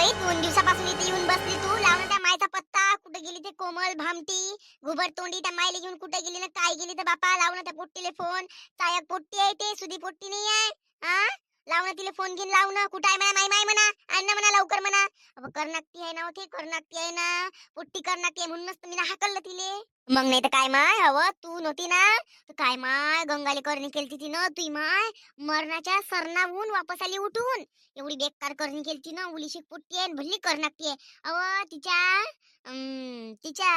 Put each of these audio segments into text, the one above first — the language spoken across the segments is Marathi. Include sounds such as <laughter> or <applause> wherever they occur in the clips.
मुंबईत दोन दिवसापासून इथे येऊन बसली तू. लाव त्या मायचा पत्ता. कुठे गेली ते कोमल भामटी? घुबर तोंडी त्या मायला घेऊन कुठे गेली ना काय गेली तर बापा? लाव त्या पोट्टीले फोन. काय पोट्टी आहे ते सुधी पोट्टी नाही आहे. हा लावणं तिला फोन घेऊन लावणं. कुठं आहे म्हणा? माय माय म्हणा. आण ना म्हणा लवकर म्हणा. अबे कर्नाटकी आहे ना होते कर्नाटकी आहे ना? पोट्टी कर्नाटकी आहे म्हणूनच तुम्ही मी ना हाकललं तिले. मग नाही तर काय माय हवं? तू नव्हती ना? तर काय माय? गंगाले करणी केली तिनं तुई माय? मरणाच्या सरणाहून वापस आली उठून. एवढी बेकार करणी केलती ना? उलीशी पोट्टी भल्ली कर्नाटकी अव तिच्या अं, तिच्या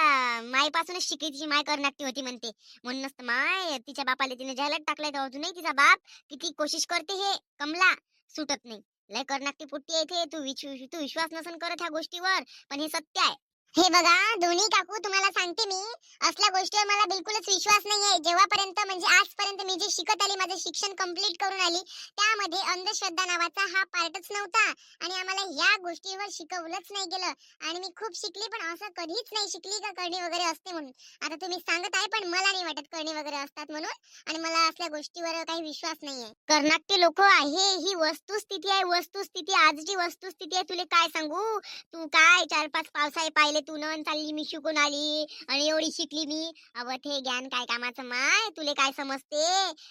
मायपासूनच शिकली तिची माय कर्नाटकी होती म्हणते. म्हणूनच तर माय तिच्या बापाला तिने जायला टाकलाय तेव्हा अजूनही तिचा बाप. किती कोशिश करते हे? कमला सुटत नाही. लय कर्नाटकी पोट्टी येते तू विश्व- तू विश्वास नसन करत ह्या गोष्टीवर. पण हे सत्य आहे. हे बघा दोन्ही काकू तुम्हाला सांगते मी. असल्या गोष्टीवर मला बिलकुलच विश्वास नाहीये. जेव्हापर्यंत म्हणजे आजपर्यंत मी जे शिकत आली माझं शिक्षण कंप्लीट करून आली त्यामध्ये अंधश्रद्धा नावाचा हा पार्टच नव्हता. आणि आम्हाला या गोष्टीवर शिकवलंच नाही गेलं. आणि मी खूप शिकली पण असं कधीच नाही शिकली का करणी वगैरे असते म्हणून. आता तुम्ही सांगत आहे पण मला नाही वाटत करणी वगैरे असतात म्हणून. आणि मला असल्या गोष्टीवर काही विश्वास नाहीये. कर्नाटकी लोक आहे ही वस्तुस्थिती आहे वस्तुस्थिती आजची वस्तुस्थिती आहे. तुला काय सांगू? तू काय चार पाच पावसाळे पाहिले तू न चालली मी शिकून आली आणि एवढी शिकली मी. अव ते ज्ञान काय कामाचं माय? तुले काय समजते?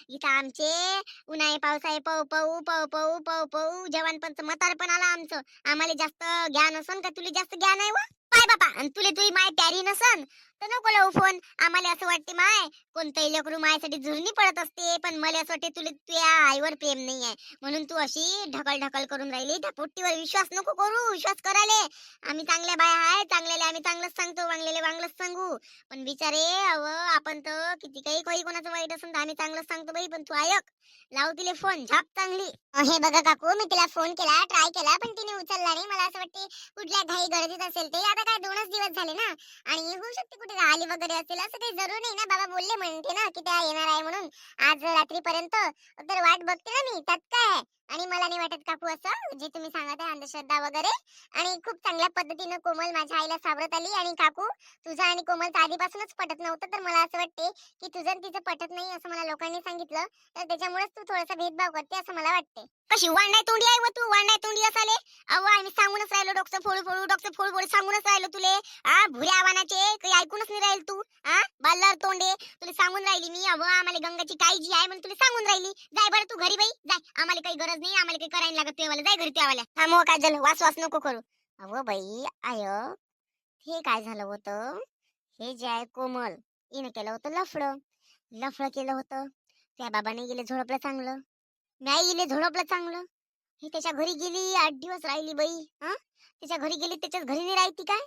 इथं आमचे उन्हाळे पावसाळे पव पाऊ पव पाऊ पव पण जवानपणच पण आला आमचं. आम्हाला जास्त ज्ञान असन का? तुला जास्त ज्ञान आहे व? पाय बापा आणि तुले तुझी माय प्यारी नसन? नको लावू फोन आम्हाला असं वाटते माय कोणतंही लेकरू मायासाठी झुरणी पडत असते पण मला असं वाटते तुला तुझ्या आईवर प्रेम नाही आहे म्हणून तू अशी ढकल ढकल करून राहिली. त्या पोट्टीवर विश्वास नको करू विश्वास कराले आम्ही चांगल्या बाया आहे चांगल्याला आम्ही चांगलंच सांगतो वांगलेले वांगलंच सांगू. पण बिचारे अव आपण तर किती काही काही कोणाचं वाईट असून तर आम्ही चांगलंच सांगतो बाई. पण तू ऐक लाव तिले फोन झाप चांगली. हे बघा काकू मी तिला फोन केला ट्राय केला पण तिने उचलला नाही. मला असं वाटते कुठल्या घाई गरजेत असेल ते. आता काय दोनच दिवस झाले ना? आणि होऊ शकते कुठे आली वगैरे असेल असं काही जरूर नाही ना. बाबा बोलले म्हणते ना की त्या येणार आहे म्हणून. आज रात्रीपर्यंत. तर वाट बघते ना मी त्यात काय आहे? आणि मला नाही वाटत काकू असं जे तुम्ही सांगत आहे अंधश्रद्धा वगैरे. आणि खूप चांगल्या पद्धतीनं कोमल माझ्या आईला सावरत आली. आणि काकू तुझा आणि कोमलचं आधीपासूनच पटत नव्हतं. तर मला असं वाटते की तुझं आणि तिचं पटत नाही असं मला लोकांनी सांगितलं. तर त्याच्यामुळेच तू थोडासा भेदभाव करते असं मला वाटते. कशी वांडाय तोंडी आहे व तू? वांडाय तोंडी असाले? अहो आम्ही सांगूनच राहिलो डॉक्टर फोडू फोडू डॉक्टर फोडू फोडू सांगूनच राहिलो तुले. आ भुऱ्या आव्हानाचे काही ऐकूनच नाही राहील तू आ? बाल्लार तोंडे तुला सांगून राहिली मी अव आम्हाला गंगाची काळजी आहे म्हणून तुला सांगून राहिली. जाय बरं तू घरी बाई जाय. आम्हाला काही गरज नाही आम्हाला काही करायला लागत तेव्हा जाय घरी तेव्हा थांबव काय झालं वास वास नको करू. अव बाई आय हे काय झालं होतं? हे जे आहे कोमल हिनं केलं होतं लफड. लफड केलं होतं. त्या बाबाने गेले झोडपलं चांगलं. नाही गेले झोडपलं चांगलं. हे त्याच्या घरी गेली आठ दिवस राहिली बाई हा त्याच्या घरी गेली त्याच्याच घरी नाही राहती काय?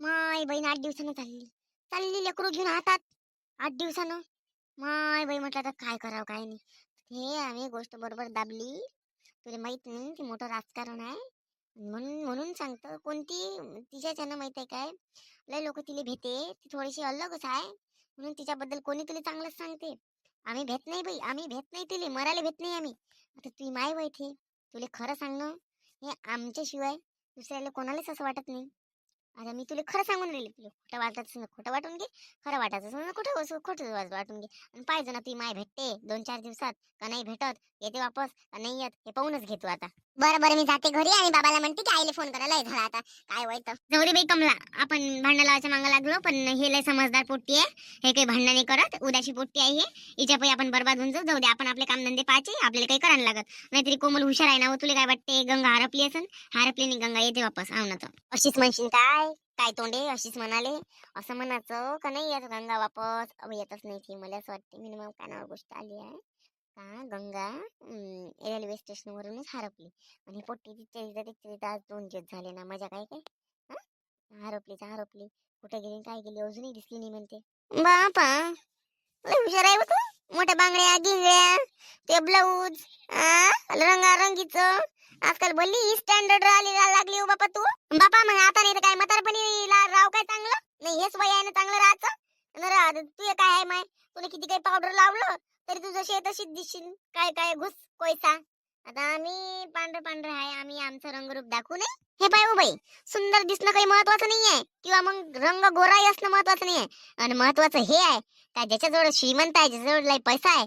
माय बहीण आठ दिवसानं चालली. चालली लेकरू घेऊन हातात. आठ दिवसानं. माय बाई म्हटलं तर काय करावं काय नाही. हे आम्ही गोष्ट बरोबर दाबली. तुला माहीत नाही ती मोठं राजकारण आहे. म्हणून म्हणून सांगतो कोणती तिच्याच्यानं माहीत आहे काय लय लोक तिला भेटे ती थोडीशी अलगच आहे. म्हणून तिच्याबद्दल कोणी तुला चांगलंच सांगते. आम्ही भेट नाही बाई आम्ही भेट नाही तिले मरायला भेट नाही आम्ही. आता तुझी माय वय थे तुला खरं सांगणं हे आमच्याशिवाय दुसऱ्याला कोणालाच असं वाटत नाही. आता मी तुला खरं सांगून राहिले तुला खोटं वाटायचं ना खोटं वाटून घे खरं वाटायचं ना खोटं खोटं वाटून घे. आणि पाहिजे ना ती माय भेटते दोन चार दिवसात का नाही भेटत येते वापस का नाही येत हे पाहूनच घेतो आता. बरं बरं मी जाते घरी आणि बाबाला म्हणते की आईला फोन करायला झाला आता. काय वाईट जाऊ दे बाई कमला. आपण भांडण लावायच्या मागं लागलो पण हे लय समजदार पोट्टी आहे. हे काही भांडण नाही करत. उद्याची पोट्टी आहे हे. हिच्या पायी आपण बरबाद होऊन जाऊ. जाऊ दे आपण आपले कामधंदे पाहायचे. आपल्याला काही करायला लागत. नाहीतरी कोमल हुशार आहे ना हो, तुला काय वाटते गंगा हरपली असन? हरपली नाही गंगा येते वापस. आव ना तर अशीच म्हणशील काय? काय तोंडे? अशीच म्हणाले. असं म्हणायचं का? नाही येत गंगा वापस. येतच नाही ती. मला असं वाटते मिनिमम कानावर गोष्ट आली आहे. का गंगा रेल्वे स्टेशन वरूनच हरपली. आणि पोट्टी तिथे इथं आज दोन दिवस झाले ना मजा काय काय? हं? हरपली तर हरपली. कुठे गेली काय गेली अजूनही दिसली नाही म्हणते. बापा! हुशार आहे तू. मोठ्या बांगड्या गिंगड्या ते ब्लाऊज रंगारंगीच. आजकाल बोलली स्टँडर्ड राहिली लागली हो बापा तू. बापा मग आता नाही तर काय म्हातारपणी राव काय चांगलं? नाही हेच वय आहे ना चांगलं राहायचं. न रा- तू काय आहे माय? तुला किती काही पावडर लावलं? तरी तू जशी तशीच दिसशील. काय काय घुस कोयसा. आता आम्ही पांढर पांढर आहे. आम्ही आमचं रंगरूप दाखवू नये. हे पाय हो बाई सुंदर दिसणं काही महत्वाचं नाहीये. किंवा मग रंग गोराही असणं महत्वाचं नाहीये. आणि महत्वाचं हे आहे का ज्याच्याजवळ श्रीमंत आहे ज्याच्याजवळ लय पैसा आहे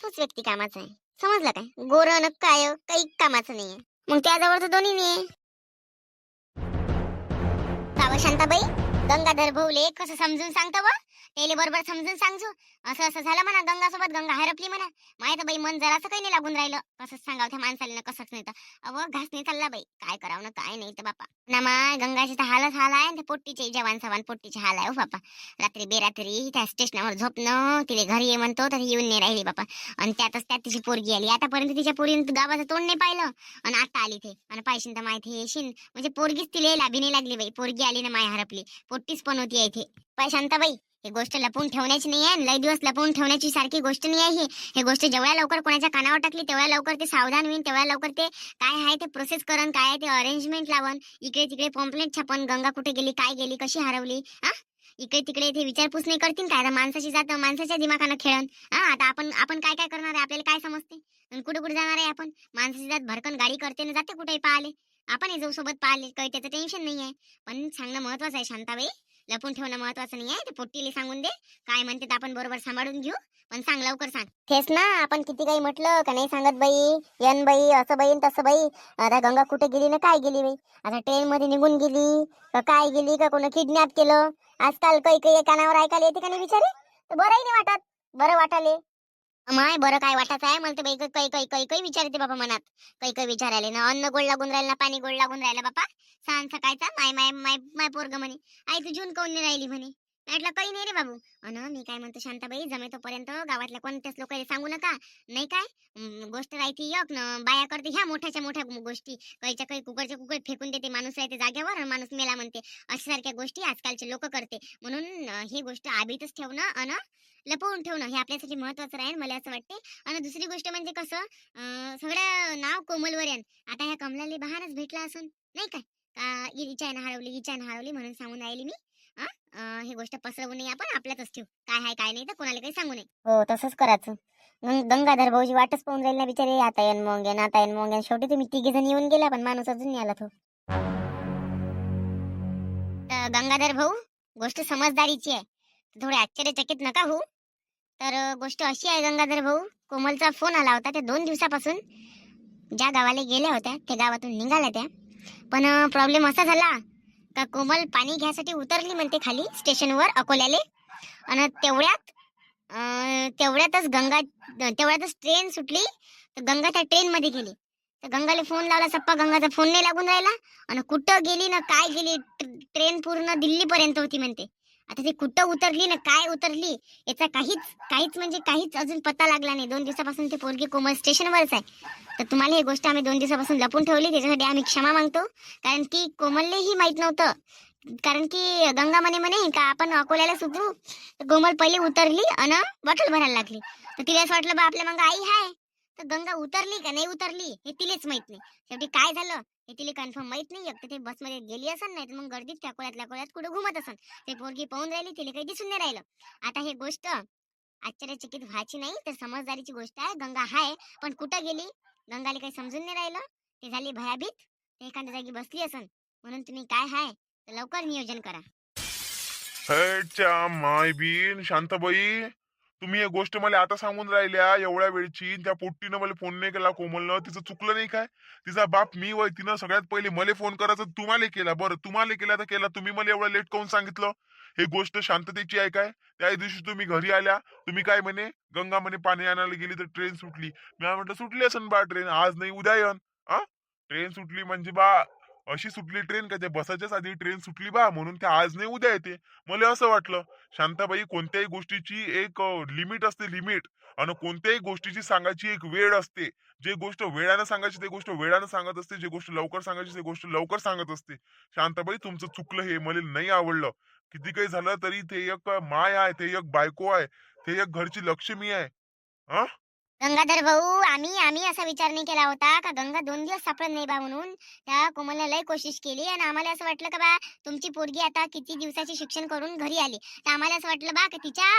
तोच व्यक्ती कामाचा आहे. समजलं काय? गोरं न काय काही कामाचं नाहीये. मग त्याजवळ तर दोन्ही नाही अहो शांताबाई गंगाधर भाऊले कसं समजून सांगता बा त्याले बरोबर समजून सांगजो. असं असं झालं म्हणा गंगा सोबत गंगा हरपली म्हणा. माहीत बाई मन जरासं काही नाही लागून राहिलं. कसं सांगावं त्या माणसाला ना कसंच नाही तर. अव घास नाही चालला बाई. काय करावं ना काय नाही तर बापा. ना माय गंगाची तर हालच हाल आहे आणि पोट्टीचे जवान सवान पोट्टीचे हाल आहे हो बापा. रात्री बेरात्री त्या स्टेशनावर झोपणं तिले घरी ये म्हणतो तर येऊन नाही राहिली बापा. आणि त्यातच त्यात तिची पोरगी आली. आतापर्यंत तिच्या पोरीनं गावाचं तोंड नाही पाहिलं. आणि आता आली ते. आणि पाहिशीन तर माहिती येशील म्हणजे पोरगीच तिला लाभी नाही लागली बाई. पोरगी आली ना माय हरपली. पोट्टीच पण होती इथे पाय शांताबाई ही गोष्ट लपवून ठेवण्याची नाही आहे. लय दिवस लपवून ठेवण्याची सारखी गोष्ट नाही आहे ही. हे गोष्ट जेवढ्या लवकर कोणाच्या कानावर टाकली तेवढ्या लवकर ते सावधान होईल तेवढ्या लवकर ते काय आहे ते प्रोसेस करण काय आहे ते अरेंजमेंट लावण. इकडे तिकडे पॉम्पलेट छापन गंगा कुठे गेली काय गेली कशी हरवली हा? इकडे तिकडे ते विचारपूस नाही करतील काय? आता माणसाची जात माणसाच्या दिमाखानं खेळण. हा? आता आपण आपण काय काय करणार आहे? आपल्याला काय समजते? आणि कुठे कुठे जाणार आहे आपण? माणसाची जात भरकन गाडी करते ना जाते कुठे पाहिले आपण हे जाऊ सोबत पाहिले काही त्याचं टेन्शन नाही आहे. पण सांगणं महत्वाचं आहे शांताबाई. लपून ठेवणं महत्वाचं नाही आहे ते पोट्टीले सांगून दे. काय म्हणते ते आपण बरोबर सांभाळून घेऊ. पण सांग लवकर सांग. तेच ना आपण किती काही म्हटलं का नाही सांगत बाई. यन बाई असं बाई तसं बाई. आता गंगा कुठे गेली ना काय गेली बाई? आता ट्रेन मध्ये निघून गेली का काय गेली का कोणी किडनॅप केलं? आजकाल काही काही कानावर ऐकायला येते का नाही विचारे तर बरंही नाही वाटत. बरं वाटाले. माय बरं काय वाटायचं आहे? मला तर बाई काही काही काही काही विचारते बाबा मनात. काही काही विचारायले ना. अन्न गोड लागून राहिलं ना पाणी गोड लागून राहिलं बापा सांग सकाळचा माय माय माय माय पोरग म्हणे आई तू जून काऊन राहिली? म्हणे. म्हटलं काही नाही रे बाबू. अन मी काय म्हणतो शांताबाई जमेतोपर्यंत गावातल्या कोणत्याच लोकांना सांगू नका. नाही काय? गोष्ट राहती यक न बाया करते ह्या मोठ्याच्या मोठ्या गोष्टी. काहीच्या काही कुकरच्या कुकर फेकून देते माणूस राहते जागेवर आणि माणूस मेला म्हणते. अशा सारख्या गोष्टी आजकालचे लोक करते. म्हणून ही गोष्ट आबीतच ठेवणं अन लपवून ठेवणं हे आपल्यासाठी महत्वाचं राहील मला असं वाटते. आणि दुसरी गोष्ट म्हणजे कसं सगळं नाव कोमलवर यान आता ह्या कमलाला बहानच भेटला असून नाही काय? का हिच्यानं हरवली हिच्यानं हरवली म्हणून सांगून राहिली मी. हा? ही गोष्ट पसरवू नये आपण आपल्यातच ठेवू. काय आहे काय नाही तर कोणाला काही सांगू नये. हो तसंच करायचं. गं- गंगाधर भाऊजी वाटच पाहून जाईल ना बिचारे आता येन मग येन आता येन मग येन शेवटी तुम्ही तिघे जण येऊन गेला पण माणूस अजून आला तो. तर गंगाधर भाऊ गोष्ट समजदारीची आहे. थोडे आश्चर्यचकित नका होऊ. तर गोष्ट अशी आहे गंगाधर भाऊ कोमलचा फोन आला होता त्या दोन दिवसापासून. ज्या गावाला गेल्या होत्या त्या गावातून निघाल्या त्या. पण प्रॉब्लेम असा झाला का कोमल पाणी घ्यायसाठी उतरली म्हणते खाली स्टेशनवर अकोल्याले? आणि तेवढ्यात तेवढ्यातच गंगा तेवढ्यातच ट्रेन सुटली तर गंगा त्या ट्रेन मध्ये गेली. तर गंगाला फोन लावला सप्पा गंगाचा फोन नाही लागून राहिला. आणि कुठं गेली ना काय गेली ट्रेन पूर्ण दिल्लीपर्यंत होती म्हणते. आता ती कुठं उतरली ना काय उतरली याचा काहीच काहीच म्हणजे काहीच अजून पत्ता लागला नाही. दोन दिवसापासून ते पोरगी कोमल स्टेशनवरच आहे. तर तुम्हाला ही गोष्ट आम्ही दोन दिवसापासून लपून ठेवली त्याच्यासाठी आम्ही क्षमा मागतो. कारण की कोमललेही माहीत नव्हतं. कारण की गंगा म्हणे म्हणे का आपण अकोल्याला सुटू तर कोमल पहिले उतरली आणि बॉटल भरायला लागली. तर तिला असं वाटलं बा आपल्या मग आई हाय. तर गंगा उतरली का नाही उतरली हे तिलेच माहीत नाही. शेवटी काय झालं? हे तिला कन्फर्म माहीत नाही एकतर ते बसमध्ये गेली असन नाही तर मग गर्दीत टाकोळ्यात कोळ्यातल्या कोळ्यात कुठं घुमत असन. ते पोरगी पाहून राहिली तिला काही दिसून नाही राहिलं. आता हे गोष्ट आश्चर्यचकित व्हायची नाही तर समजदारीची गोष्ट आहे. गंगा हाय पण कुठं गेली? गंगाला काही समजून नाही राहिलं. ते झाली भयाभीत. ते एखाद्या जागी बसली असन. म्हणून तुम्ही काय हाय? तर लवकर नियोजन करा. माय बीन शांताबाई. तुम्ही एक गोष्ट मला आता सांगून राहिल्या एवढ्या वेळची त्या पोट्टीनं मला फोन नाही केला कोमलनं. तिचं चुकलं नाही काय? तिचा बाप मी वय तिनं सगळ्यात पहिले मला फोन करायचा तुम्हाला केला. बरं तुम्हाला केला तर केला. तुम्ही मला एवढं लेट काऊन सांगितलं? हे गोष्ट शांततेची आहे काय? त्या दिवशी तुम्ही घरी आल्या. तुम्ही काय म्हणे? गंगा म्हणे पाणी आणायला गेली तर ट्रेन सुटली. मी म्हटलं सुटली असन बा ट्रेन आज नाही उद्या येन हा ट्रेन सुटली म्हणजे बा अशी सुटली ट्रेन का त्या बसाच्याच आधी ट्रेन सुटली बा म्हणून ते आज नाही उद्या येते. मला असं वाटलं शांताबाई कोणत्याही गोष्टीची एक लिमिट असते लिमिट आणि कोणत्याही गोष्टीची सांगायची एक वेळ असते. जे गोष्ट वेळानं सांगायची ते गोष्ट वेळानं सांगत असते. जे गोष्ट लवकर सांगायची ते गोष्ट लवकर सांगत असते. शांताबाई तुमचं चुकलं हे मला नाही आवडलं. किती काही झालं तरी ते एक माय आहे ते एक बायको आहे ते एक घरची लक्ष्मी आहे. हा गंगाधर भाऊ आम्ही आम्ही असा विचार नाही केला होता का गंगा दोन दिवस सापडत नाही बा म्हणून. त्या कोमलने लय कोशिश केली आणि आम्हाला असं वाटलं का बा तुमची पोरगी आता किती दिवसाची शिक्षण करून घरी आली. तर आम्हाला असं वाटलं बा का तिच्या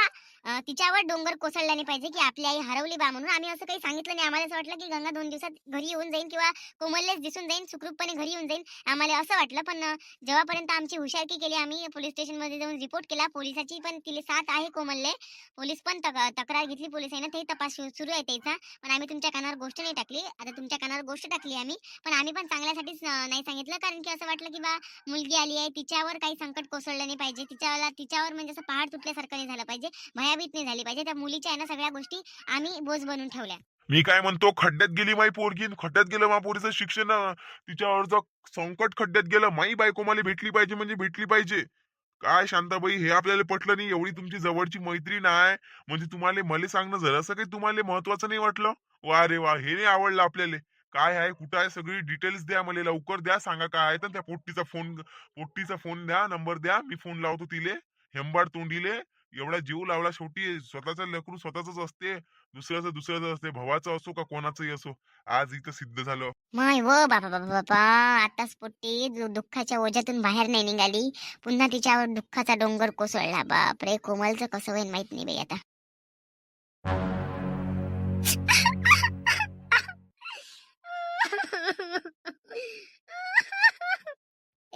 तिच्यावर डोंगर कोसळला नाही पाहिजे की आपली आई हरवली बा म्हणून. आम्ही असं काही सांगितलं नाही. आम्हाला असं वाटलं की गंगा दोन दिवसात घरी येऊन जाईल किंवा कोमललेच दिसून जाईल सुखरूपपणे घरी येऊन जाईल आम्हाला असं वाटलं पण जेव्हापर्यंत आमची हुशारकी केली आम्ही पोलीस स्टेशनमध्ये जाऊन रिपोर्ट केला. पोलिसाची पण तिला साथ आहे कोमलले. पोलीस पण तक- तक्रार घेतली पोलिसांना ते तपास सुरू आहे त्याचा. पण आम्ही तुमच्या कानावर गोष्ट नाही टाकली. आता तुमच्या कानावर गोष्ट टाकली आम्ही. पण आम्ही पण चांगल्यासाठीच नाही सांगितलं. कारण की असं वाटलं की बा मुलगी आली आहे. तिच्यावर काही संकट कोसळलं नाही पाहिजे. तिच्याला तिच्यावर म्हणजे असं पहाड तुटल्यासारखं नाही झालं पाहिजे. भया भयाभीत नाही झाली पाहिजे. त्या मुलीच्या आहे ना सगळ्या गोष्टी आम्ही बोज बनवून ठेवल्या. मी काय म्हणतो खड्ड्यात गेली माई पोरगी. खड्ड्यात गेलं मा पोरीचं शिक्षण. अं, तिच्यावरचं संकट खड्ड्यात गेलं माई बायको मला भेटली पाहिजे म्हणजे भेटली पाहिजे. काय शांताबाई हे आपल्याला पटलं नाही. एवढी तुमची जवळची मैत्रीण आहे. म्हणजे तुम्हाला मला सांगणं जरासं काही तुम्हाला महत्वाचं नाही वाटलं? वा रे वा हे नाही आवडलं आपल्याला. काय आहे कुठं आहे सगळी डिटेल्स द्या मला लवकर द्या सांगा काय आहे. तर त्या पोट्टीचा फोन पोट्टीचा फोन द्या नंबर द्या. मी फोन लावतो तिले. हेंबाड तोंडीले. एवढा जीव लावला शेवटी स्वतःचं लेकरू स्वतःच असते दुसऱ्याचं दुसऱ्याचं असते भावाचं असो का कोणाचंही असो आज इथं सिद्ध झालं. माय व हो, बापा बापा बापा आताच पोट्टी दु- दुःखाच्या ओझ्यातून बाहेर नाही निघाली. पुन्हा तिच्यावर दुःखाचा डोंगर कोसळला. बापरे! कोमलचं कसं होईल माहीत नाही बाई आता.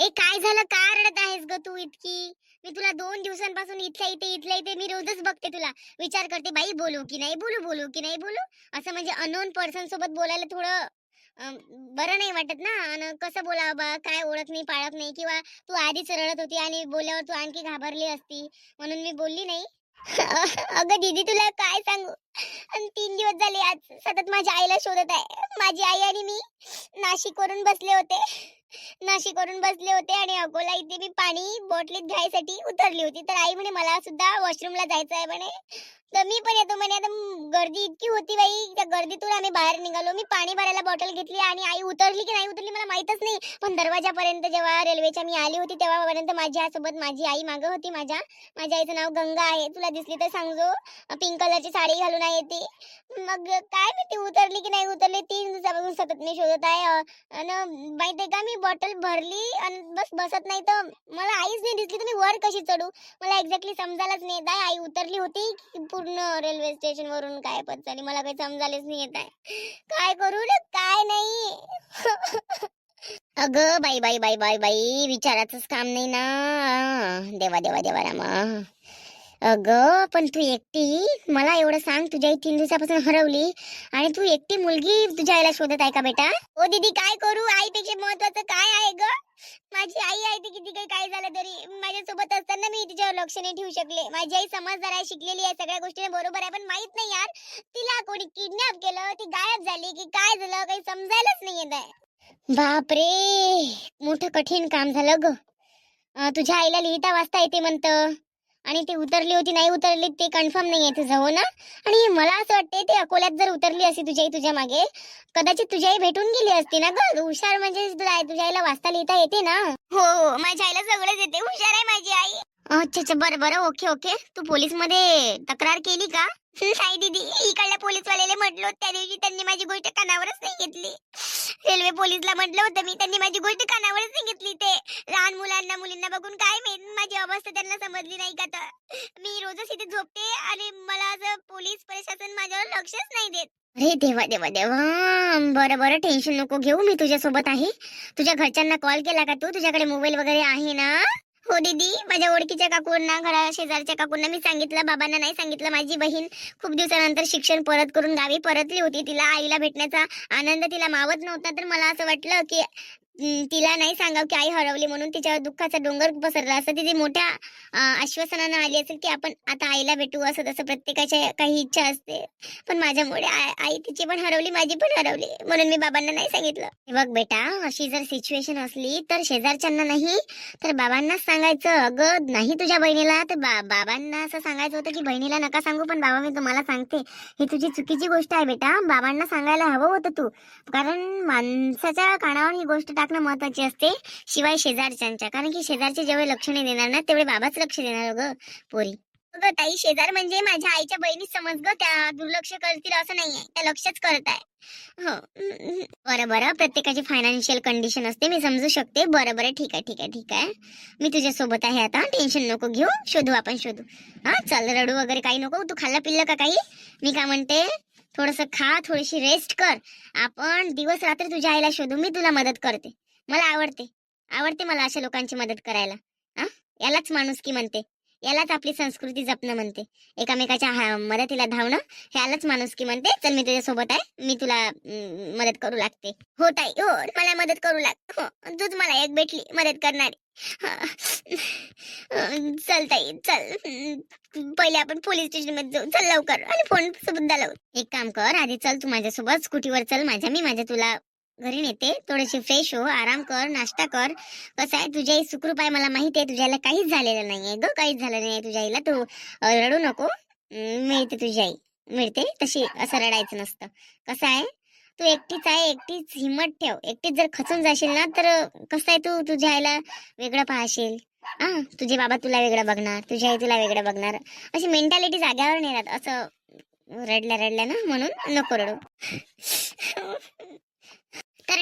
काय झालं? का रडत आहेस ग तू इतकी? मी तुला दोन दिवसांपासून इथल्या इथे इथल्या इथे मी रोजच बघते तुला. विचार करते बाई बोलू की नाही? बोलू बोलू की नाही? बोलू? असं म्हणजे अनोन पर्सन सोबत बोलायला थोडं बरं नाही वाटत ना? आणि कसं बोलावं बा? काय ओळख नाही पाळख नाही? किंवा तू आधीच रडत होती आणि बोलल्यावर तू आणखी घाबरली असती? म्हणून मी बोलली नाही. <laughs> अगं दीदी तुला काय सांगू? आणि तीन दिवस झाले आज सतत माझ्या आईला शोधत आहे. माझी आई आणि मी नाशिकवरून बसले होते. नाशिक करून बसले होते आणि अकोला इथे मी पाणी बॉटलीत घ्यायसाठी उतरली होती. तर आई म्हणे मला सुद्धा वॉशरूमला जायचं आहे म्हणे. तर मी पण येतो म्हणे आता गर्दी इतकी होती बाई त्या गर्दीतून आम्ही बाहेर निघालो. मी पाणी भरायला बॉटल घेतली आणि आई उतरली की नाही उतरली मला माहीतच नाही. पण दरवाजापर्यंत जेव्हा रेल्वेच्या मी आली होती तेव्हापर्यंत माझ्या आईसोबत माझी आई मागं होती माझ्या. माझ्या आईचं नाव गंगा आहे. तुला दिसली तर सांगजो. पिंक कलरची साडी घालून आहे ती. मग काय मी ती उतरली की नाही उतरली तीन दिवसापासून सतत मी शोधत आहे. अं, अन माहितीये का मी बॉटल भरली आणि बस बसत नाही तर मला आईच नाही दिसली तर मी वर कशी चढू? मला एक्झॅक्टली समजायलाच नाही. येत आहे आई उतरली होती की पूर्ण रेल्वे स्टेशन आहे काय पत मला काही समजायलाच नाही येत आहे. काय करू ना काय नाही. <laughs> अगं बाई बाई बाई बाई बाई विचाराचंच काम नाही ना. देवा देवा देवा रामा. अगं पण तू एकटी? मला एवढं सांग तुझ्या आई तीन दिवसापासून हरवली आणि तू एकटी मुलगी तुझ्या आईला शोधत आहे का बेटा? ओ दीदी काय करू? आईपेक्षा महत्वाचं काय आहे ग? माझी आई आहे ती किती काही काय झालं तरी. माझ्या सोबत असताना मी तिच्यावर लक्ष नाही ठेवू शकले. माझी आई समजदार आहे शिकलेली आहे सगळ्या गोष्टी बरोबर आहे पण माहीत नाही यार. कोणी किडनॅप केलं ती गायब झाली की काय झालं काही समजायलाच नाही येत आहे. बापरे मोठं कठीण काम झालं ग. तुझ्या आईला लिहिता वाचता येते म्हणतं. आणि ती उतरली होती नाही उतरली ते कन्फर्म नाही आहे तुझं हो ना. आणि मला असं वाटते ते अकोल्यात जर उतरली असती तुझ्याही तुझ्या मागे कदाचित तुझी आई भेटून गेली असती ना ग. हुशार म्हणजे तुझ्या आईला वाचता लिहिता येते ना. हो हो माझ्या आईला सगळंच येते. हुशार आहे माझी आई. अच्छा अच्छा. बरं बरं. Okay okay. तू पोलीसमध्ये तक्रार केली का? नाही दीदी इकडल्या पोलीस वाले म्हटलं त्या दिवशी त्यांनी माझी गोष्ट कानावरच नाही घेतली. रेल्वे पोलीसला म्हटलं होतं मी त्यांनी माझी गोष्ट कानावरच नाही घेतली ते. लहान मुलांना मुलींना बघून काय माहीत माझी अवस्था त्यांना समजली नाही का तर. मी रोजच इथे झोपते आणि मला असं पोलीस प्रशासन माझ्यावर लक्षच नाही देत. अरे देवा देवा देवा. बरं बरं. टेन्शन नको घेऊ. मी तुझ्या सोबत आहे. तुझ्या घरच्यांना कॉल केला का तू? तुझ्याकडे मोबाईल वगैरे आहे ना? हो दीदी. माझ्या ओळखीच्या काकूंना घरा शेजारच्या काकूंना मी सांगितलं बाबांना नाही सांगितलं. माझी बहीण खूप दिवसानंतर शिक्षण परत करून गावी परतली होती. तिला आईला भेटण्याचा आनंद तिला मावत नव्हता. तर मला असं वाटलं की तिला नाही सांगाव की आई हरवली म्हणून तिच्यावर दुःखाचा डोंगर पसरला. असं तिथे मोठ्या आश्वासनानं आली असेल की आपण आता आईला भेटू असं तसं प्रत्येकाच्या काही इच्छा असते. पण माझ्यामुळे आई तिची पण हरवली माझी पण हरवली म्हणून मी बाबांना नाही सांगितलं. बघ बेटा अशी जर सिच्युएशन असली तर शेजारच्यांना नाही तर बाबांनाच सांगायचं. अगं नाही तुझ्या बहिणीला तर बा बाबांना असं सांगायचं होतं की बहिणीला नका सांगू पण बाबा मी तुम्हाला सांगते. ही तुझी चुकीची गोष्ट आहे बेटा. बाबांना सांगायला हवं होतं तू. कारण माणसाच्या कानावर ही गोष्ट टाक ओळखणं महत्वाची असते. शिवाय शेजारच्यांच्या. कारण की शेजारचे जेवढे लक्ष नाही देणार ना तेवढे बाबाच लक्ष देणार ग पोरी. ग ताई शेजार म्हणजे माझ्या आईच्या बहिणी समज ग त्या दुर्लक्ष करतील असं नाहीये. त्या लक्षच करत आहे हो. बरं बरं. प्रत्येकाची फायनान्शियल कंडिशन असते. मी समजू शकते. बरं बरं. ठीक आहे ठीक आहे ठीक आहे. मी तुझ्या सोबत आहे आता. टेन्शन नको घेऊ. शोधू आपण शोधू. हा चल रडू वगैरे काही नको. तू खाल्लं पिल्लं का काही? मी काय म्हणते? थोडस खा थोडीशी रेस्ट कर. आपण दिवस रात्र तुझ्या आईला शोधू मी तुला मदत करते. मला आवडते. आवडते मला अशा लोकांची मदत करायला. हा? यालाच माणूस की म्हणते. यालाच आपली संस्कृती जपणं म्हणते. एकामेकाच्या मदतीला धावणं ह्यालाच माणूस की म्हणते. चल मी तुझ्या सोबत आहे. मी तुला मदत करू लागते. हो ताई हो मला मदत करू लाग हो तूच मला एक भेटली मदत करणारी. चल ताई चल पहिले आपण पोलीस स्टेशनमध्ये जाऊ. चल लवकर आणि फोन सुद्धा लावू. एक काम कर आधी चल तू माझ्यासोबत स्कूटीवर चल माझ्या मी माझ्या तुला घरी नेते. थोडीशी फ्रेश हो. आराम कर नाश्ता कर. कसं आहे? तुझ्या आई सुखरूप आहे मला माहिती आहे. तुझ्याला काहीच झालेलं नाहीये ग. काहीच झालं नाही तुझ्या आईला. तू रडू नको. मिळते तुझी आई. मिळते. तशी असं रडायचं नसतं. कसं आहे? तू एकटीच आहे. एकटीच हिंमत ठेव. एकटीच जर खचून जाशील ना तर कसं आहे तू? तुझ्या आईला वेगळं पाहशील. हा तुझे बाबा तुला वेगळं बघणार. तुझी आई तुला वेगळं बघणार. अशी मेंटॅलिटी जाग्यावर नाही राहत असं रडल्या रडल्या ना म्हणून नको रडू.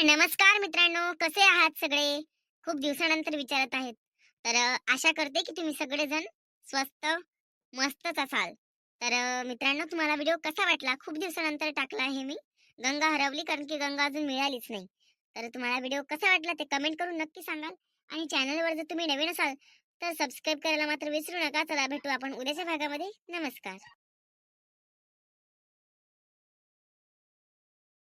नमस्कार मित्रांनो कसे आहात सगळे? खूप दिवसानंतर विचारत आहेत. तर आशा करते की तुम्ही सगळेजण स्वस्त मस्तच असाल. तर मित्रांनो तुम्हाला व्हिडिओ कसा वाटला? खूप दिवसानंतर टाकला आहे मी. गंगा हरवली कारण की गंगा अजून मिळालीच नाही. तर तुम्हाला व्हिडिओ कसा वाटला ते कमेंट करून नक्की सांगाल. आणि चॅनलवर जर तुम्ही नवीन असाल तर सबस्क्राईब करायला मात्र विसरू नका. चला भेटू आपण उद्याच्या भागामध्ये. नमस्कार.